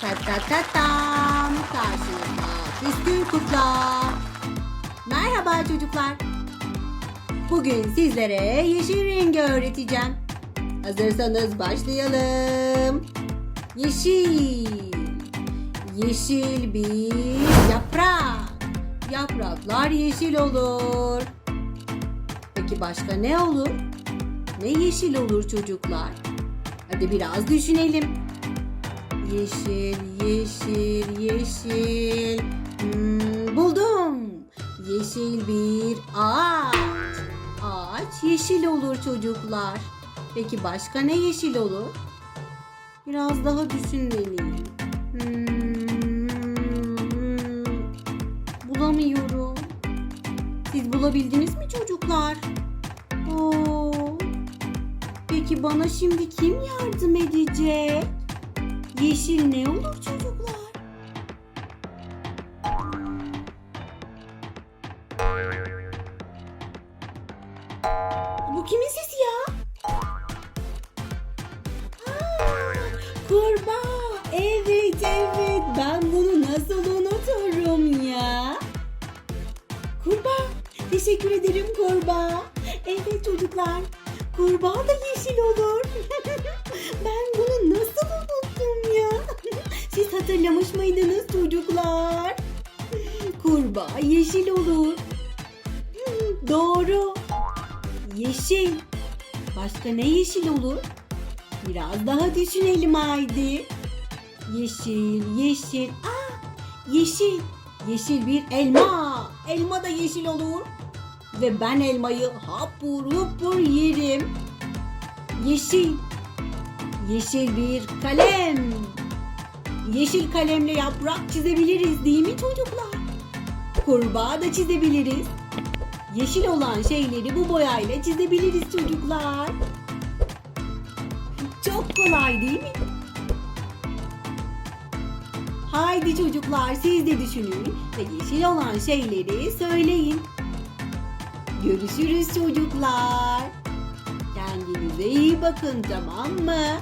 Ta ta ta tam. Karşınızda Püskül Kukla. Merhaba çocuklar. Bugün sizlere yeşil rengi öğreteceğim. Hazırsanız başlayalım. Yeşil. Yeşil bir yaprak. Yapraklar yeşil olur. Peki başka ne olur? Ne yeşil olur çocuklar? Hadi biraz düşünelim. Yeşil, yeşil, yeşil. Hmm, buldum. Yeşil bir ağaç. Ağaç yeşil olur çocuklar. Peki başka ne yeşil olur? Biraz daha düşünmeliyim. Hmm, bulamıyorum. Siz bulabildiniz mi çocuklar? Oo. Peki bana şimdi kim yardım edecek? Yeşil ne olur çocuklar? Bu kimin sesi ya? Aa, kurbağa. Evet evet ben bunu nasıl unuturum ya? Kurbağa. Teşekkür ederim kurbağa. Evet çocuklar. Kurbağa da yeşil olur. ben bunu hatırlamış mıydınız çocuklar? Kurbağa yeşil olur. Doğru. Yeşil. Başka ne yeşil olur? Biraz daha düşünelim haydi. Yeşil, yeşil. Aa, yeşil. Yeşil bir elma. Elma da yeşil olur. Ve ben elmayı hapur hupur yerim. Yeşil. Yeşil bir kalem. Yeşil kalemle yaprak çizebiliriz değil mi çocuklar? Kurbağa da çizebiliriz. Yeşil olan şeyleri bu boyayla çizebiliriz çocuklar. Çok kolay değil mi? Haydi çocuklar siz de düşünün ve yeşil olan şeyleri söyleyin. Görüşürüz çocuklar. Kendinize iyi bakın tamam mı?